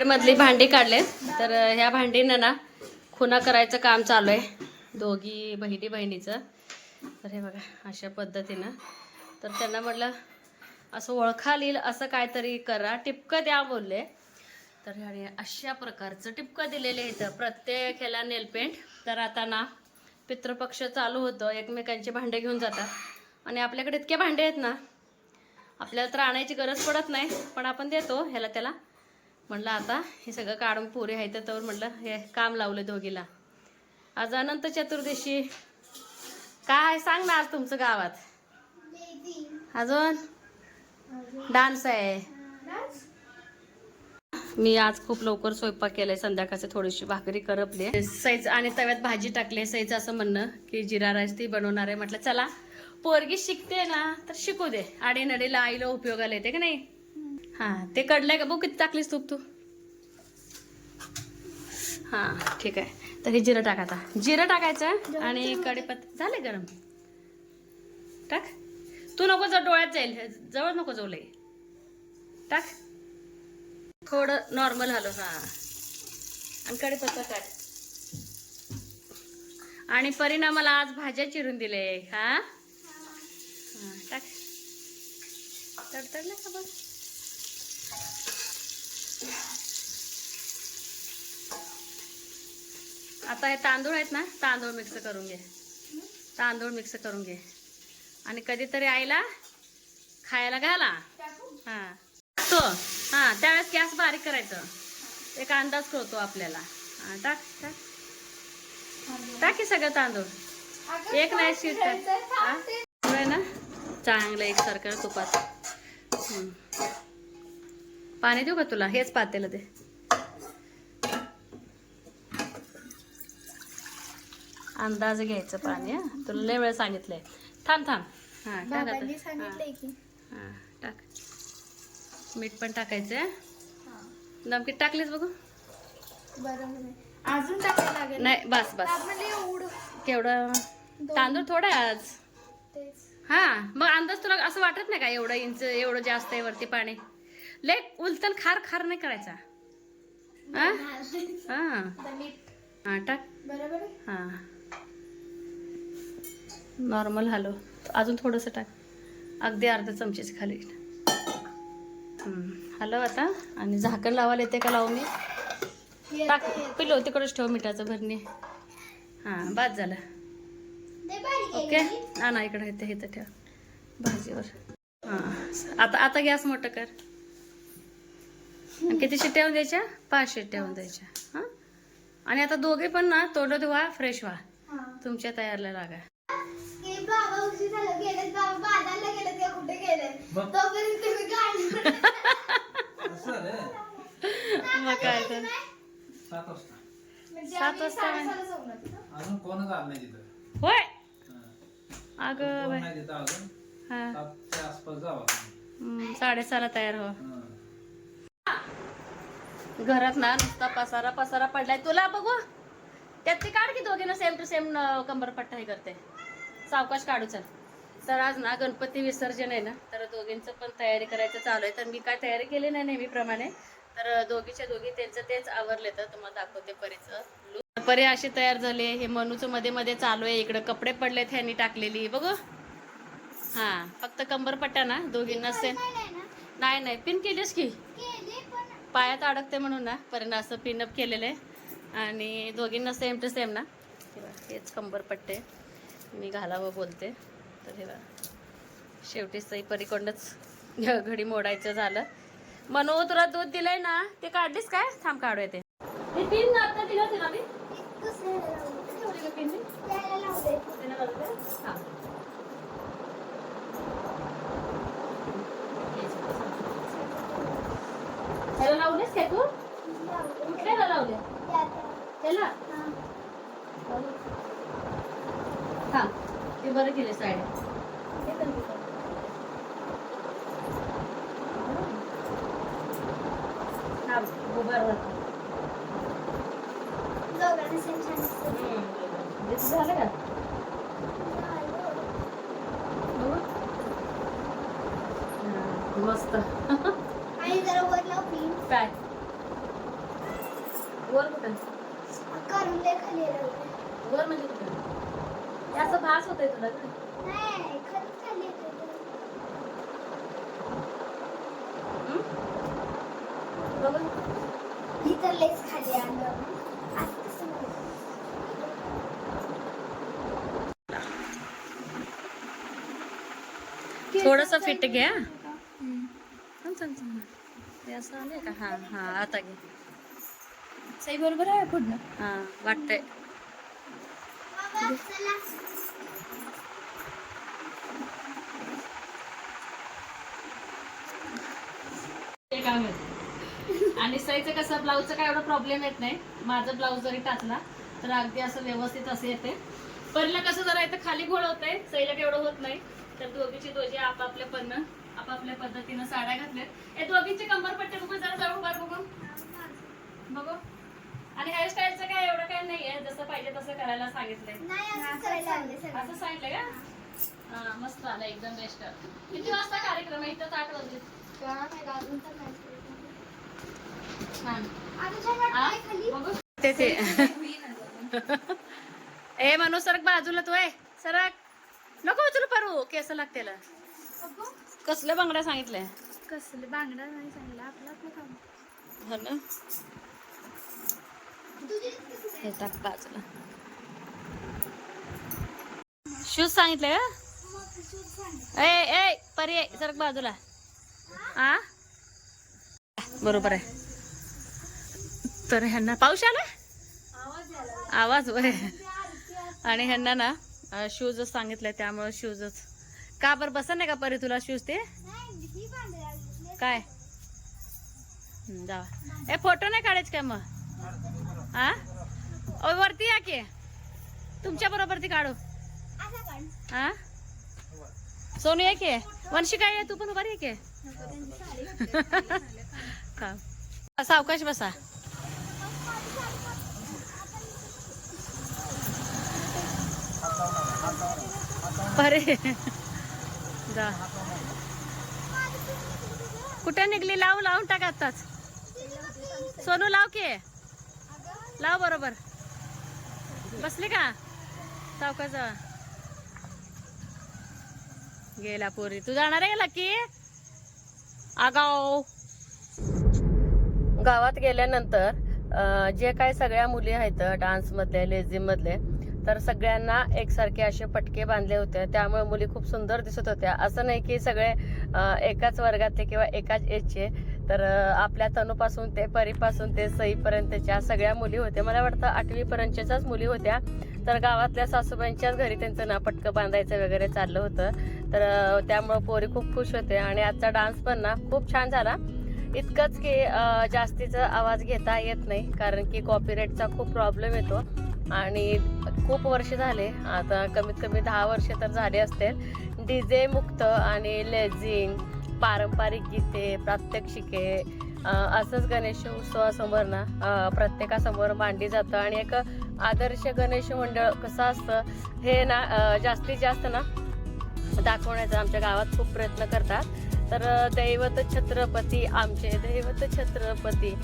मधली भांडी काढले. तर ह्या भांडीनं ना खुना करायचं काम चालू आहे. दोघी बहिणी बहिणीचं. तर हे बघा अशा पद्धतीनं. तर त्यांना म्हटलं असं ओळखा येईल असं काहीतरी करा. टिपकं द्या बोलले. तर ह्याने अशा प्रकारचं टिपकं दिलेले इथं प्रत्येक ह्याला नेलपेंट तर आता ना पितृपक्ष चालू होतं. एकमेकांचे भांडे घेऊन जातात. आणि आपल्याकडे इतके भांडे आहेत ना आपल्याला तर आणायची गरज पडत नाही. पण आपण देतो ह्याला त्याला. म्हणलं आता हे सगळं काढून पोरे आहे तर म्हटलं हे काम लावलं दोघीला. आज अनंत चतुर्दशी काय सांग ना आज तुमचं गावात? अजून? डान्स आहे. मी आज खूप लवकर स्वयंपाक केलाय संध्याकाळचे थोडीशी भाकरी करपले. सैज आणि तव्यात भाजी टाकली सैज असं म्हणणं की जिरा राईस ती बनवणार आहे. म्हटलं चला पोरगी शिकते ना तर शिकू दे. आडी नडीला आईला उपयोगाला येते का नाही? हा ते कडलंय का? बघ किती टाकलीस तूप तू. हा ठीक आहे. तर हे जिरं टाक आता. जिरं टाकायचं आणि कढीपत्ता झाले गरम. टाक. तू नको जर डोळ्यात जाईल. जवळ नको लई. टाक. थोडं नॉर्मल हलो हा. आणि कढीपत्ता टाक आणि परिणामाला आज भाज्या चिरून दिले हा? हा, टाक. तडतडलं का बघ? आता हे तांदूळ आहेत ना तांदूळ मिक्स करून घे. तांदूळ मिक्स करून घे. आणि कधीतरी आईला खायला घाला. हा. तो हा त्यावेळेस गॅस बारीक करायचं. एक अंदाज कळतो आपल्याला. हा टाक टाक. टाक सगळं तांदूळ. एक नाही आहे ना. चांगलं एकसारखं तुपात. हम्म. पाणी देऊ का तुला? हेच पातेलं ते. अंदाज घ्यायचं पाणी हा. तुला लय वेळ सांगितलंय. थांब थांब. हा टाक सांगितलंय की. हा टाक. मीठ पण टाकायचं नमकीत टाकलीस बघू? बरोबर अजून टाकायला लागेल? नाही बस बस. केवढं? तांदूळ थोडा आहे आज. हा मग अंदाज तुला असं वाटत नाही का एवढं इंच एवढं जास्त आहे वरती पाणी? लय उलटल खार खार नाही करायचा. हा? हा. टाक. बरोबर हा. नॉर्मल हलव अजून थोडंसं टाक. अगदी अर्धा चमचेच खाली. हम्म, हलव आता. आणि झाकण लावायला येते का लावू मी? टाक. पिलो तिकडच ठेव मिठाचं भरणे. हां बाद झालं. ओके? ना ना इकडे इथं इथं ठेव. भाजीवर. हां. आता आता गॅस मोठं कर. आणि किती शिट्ट्या होऊन द्यायच्या? पाच शिट्ट्या होऊन द्यायच्या. हां? आणि आता दोघे पण ना तोंड धुवा फ्रेश व्हा. हा. तुमच्या तयारला लागा. बाबा उशी झालं गेले बाबा बाजारला गेले ते कुठे गेले मग? तोपर्यंत तुम्ही गाडी असं रे मग काय तर. सात वाजता. म्हणजे सात आम्ही वाजता साडेसहाला सोडणार होतो. अजून कोणच आलं नाही तिथं. होय? हा. अगं कोण बाय नाही तिथं अजून. हा. सातच्या आसपास जावा तुम्ही. हम्म, साडेसहाला तयार हो. हा. घरात ना नुसता पसारा पसारा पडलाय. तुला बघू. त्यात ती काढ की दोघीनं सेम टू सेम कंबरपट्टा हे करते. सावकाश काढू चल. तर आज ना गणपती विसर्जन आहे ना तर दोघींचं पण तयारी करायचं चालू आहे. तर मी काय तयारी केली नाही नेहमीप्रमाणे तर दोघीच्या दोघी त्यांचं तेच आवरले तर तुम्हाला दाखवते परीचं. परी अशी तयार झाले हे मनूचं मध्ये मध्ये चालू आहे. इकडं कपडे पडलेत ह्यांनी टाकलेली. बघू. हा फक्त कंबरपट्टा ना दोघींना सेम नाही नाही. पिन केलीस की? पायात अडकते म्हणून ना. पर्यंत असं पिनअप केलेलं आहे. आणि दोघींना सेम टू सेम ना. हेच कंबर पट्टे. मी घालावं बोलते. तर हे बघा. शेवटी सई परिकोंडच घडी मोडायचं झालं. मनो तुला दूध दिलंय ना? ते काढलीस काय? थांब काढू ते हे पिन आता दिलं ना मी. का त्याला लावलेस काय तू? लावले. कुठल्याला लावले? त्याला? थांब. ते बरं केले साईड. थांब दिसतं. झालं का. हा, मस्त. आणि जरा वर लाव प्लीज काय? वर कुठं. वर म्हणजे कुठं? असं भास होतंय तुला ही तर लयच खाली? थोडंसं fit घे. हम्म. थांब, थांब, थांब. हे असं आलंय का हा हा आता घे सई बरोबर आहे पुढनं हा वाटतंय. आणि सईचं कसं ब्लाऊजचं काय एवढा प्रॉब्लेम येत नाही. माझं ब्लाऊज जरी टाचला तर अगदी असं व्यवस्थित असं येते. परीला कसं जरा इथं खाली घोळ होतंय. सईला एवढं होत नाही. तर दोघीची दोघी आपापल्या पन्न आपापल्या पद्धतीनं साड्या घातल्यात. या दोघींची कंबर पट्टे बघू जरा जवळ बघू बघू. आणि हेअरस्टाईलचं काय एवढं काय नाहीये जसं पाहिजे तसं करायला सांगितलंय. नाही असं करायला लागले सगळं. असं सांगितलं का? हा मस्त आलं एकदम बेस्ट किती वाजता कार्यक्रम आहे? इथं आठ वाजले. छान. बघू. ते ए मनू सरक बाजूला तू आहे सरक. नको उचलू पारू केस लागतेला. अगं, कसल्या बांगड्या सांगितलंय? कसले बांगडा नाही सांगितलं आपलं हो ना. हे टाक बाजूला. शूज सांगितले का? ए ए परी सर बाजूला. आ? बरोबर आहे. तर ह्यांना पाऊस आला आवाज वय आणि ह्यांना ना शूजच सांगितलंय त्यामुळे शूजच का बरं बसा नाही का परी तुला शूज ते? काय? जावा. ए फोटो नाही काढायचे काय मग? हा ओ वरती या की. तुमच्या बरोबर ती काढू. हा? सोनू ये की. वंशी काय आहे तू पण उभारी का. सावकाश बसा. अरे. जा. कुठे निघली? लावू लावून टाक आताच सोनू लाव की. लाव बरोबर. बसली का? सावकाश गेला पोरी. तू जाणार आहे का लकी? आगाव. गावात गेल्यानंतर जे काय सगळ्या मुली आहेत डान्स मधले लेझिम मधले तर सगळ्यांना एकसारखे असे पटके बांधले होते. त्यामुळे मुली खूप सुंदर दिसत होत्या. असं नाही की सगळे एकाच वर्गातले किंवा एकाच एजचे तर आपल्या तनूपासून ते परीपासून ते सईपर्यंतच्या सगळ्या मुली होत्या. मला वाटतं आठवी पर्यंतच्याच मुली होत्या. तर गावातल्या सासूबाईंच्याच घरी त्यांचं ना पटकं बांधायचं वगैरे चाललं होतं. तर त्यामुळं पोरी खूप खुश होते आणि आजचा डान्स पण ना खूप छान झाला. इतकंच की जास्तीचा आवाज घेता येत नाही कारण की कॉपीराईटचा खूप प्रॉब्लेम येतो. आणि खूप वर्ष झाले आता कमीत कमी दहा वर्ष तर झाले असतील. डीजे मुक्त आणि लेझिंग पारंपरिक गीते प्रात्यक्षिके असंच गणेश उत्सवासमोर ना प्रत्येकासमोर मांडली जातं. आणि एक आदर्श गणेश मंडळ कसं असतं हे ना जास्तीत जास्त ना दाखवण्याचा आमच्या गावात खूप प्रयत्न करतात. तर दैवत छत्रपती आमचे दैवत छत्रपती.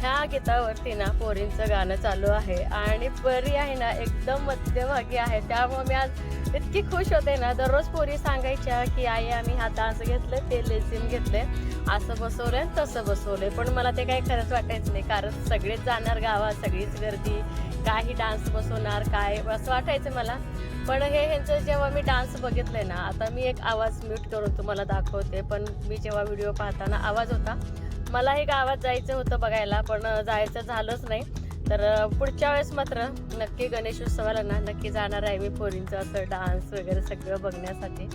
ह्या गीतावरती ना पोरींचं गाणं चालू आहे आणि परी आहे ना एकदम मध्यभागी आहे. त्यामुळे मी आज इतकी खुश होते ना. दररोज पोरी सांगायच्या की आई आम्ही हा डान्स घेतले ते लेझिम घेतले असं बसवलं आणि तसं बसवलंय. पण मला ते काही खरंच वाटायचं नाही कारण सगळेच जाणार गावात सगळीच गर्दी काही डान्स बसवणार काय असं वाटायचं मला. पण हे ह्यांचं जेव्हा मी डान्स बघितले ना आता मी एक आवाज म्यूट करून तुम्हाला दाखवते. पण मी जेव्हा व्हिडिओ पाहताना आवाज होता मलाही गावात जायचं होतं बघायला पण जायचं झालंच नाही. तर पुढच्या वेळेस मात्र नक्की गणेश उत्सवाला ना नक्की जाणार आहे मी पोरींचं असं डान्स वगैरे सगळं बघण्यासाठी.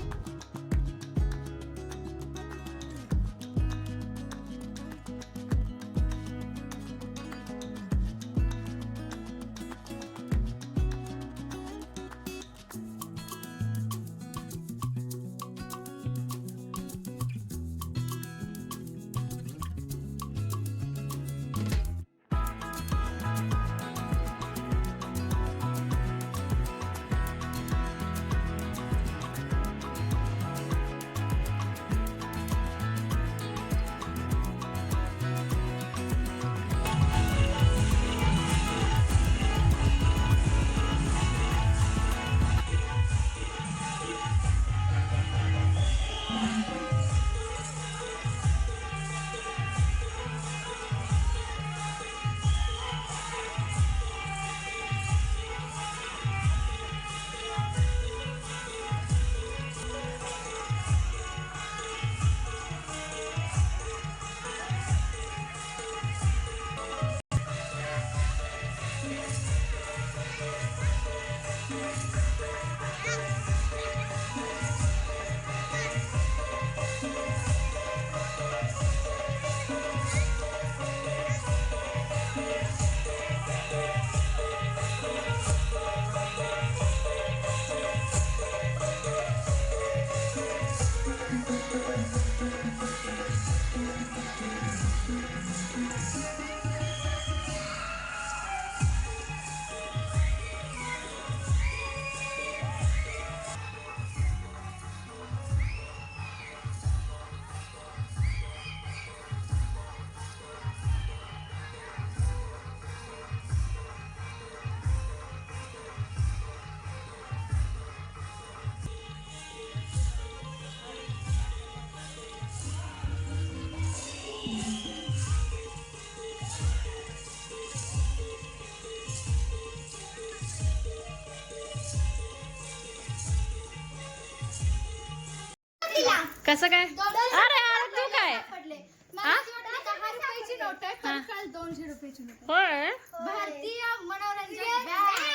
कसं काय? अरे अरे तू काय? पडले हा? दहा रुपयाची नोट आहे हा. पण काल दोनशे रुपयाची नोट होय.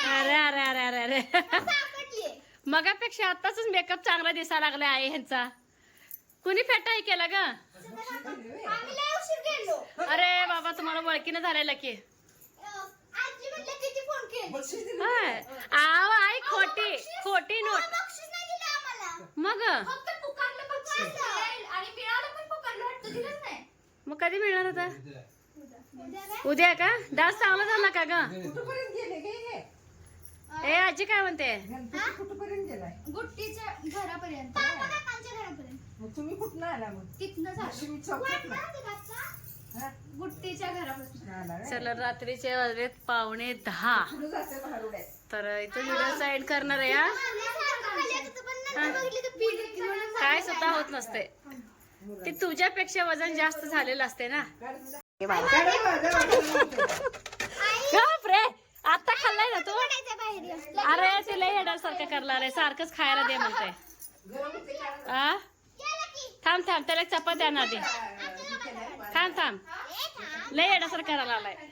अरे अरे अरे अरे अरे. मगापेक्षा आताच मेकअप चांगला दिसायला लागलाय आहे ह्यांचा. कुणी फेटाई केला ग? अरे बाबा तुम्हाला ओळखीनं झालेलं की. आई खोटी खोटी नोट. बक्षीस नाही दिलं आम्हाला. मग फक्त पुकारलं बक्षीस आणि मिळालं पण पुकारलं वाटतं दिलंच नाही मग कधी मिळणार होता उद्या. का? डान्स चांगला झाला का ग? कुठपर्यंत गेले गे हे? ए आजी काय म्हणते? गणपती कुठपर्यंत गेलाय? गुट्टीच्या घरापर्यंत. काकांच्या घरापर्यंत. मग तुम्ही कुठनं आला मग? तिथनं झालं. तुम्ही चौकात ना. हा? गुट्टीच्या घरापासून आला व्हय? चला रात्रीचे वाजलेत पावणे दहा. तर इथं व्हिडिओ एंड करणार आहे हा? काय सुद्धा होत नसते. ते तुझ्यापेक्षा वजन जास्त झालेलं असते ना. रे आता खाल्लाय ना तू? अरे ते लय येण्यासारखं करणार आहे. सारखंच खायला दे म्हणते. आ? थांब थांब त्याला एक ना दे. थांब थांब. लय येण्यासारखं करायला आलाय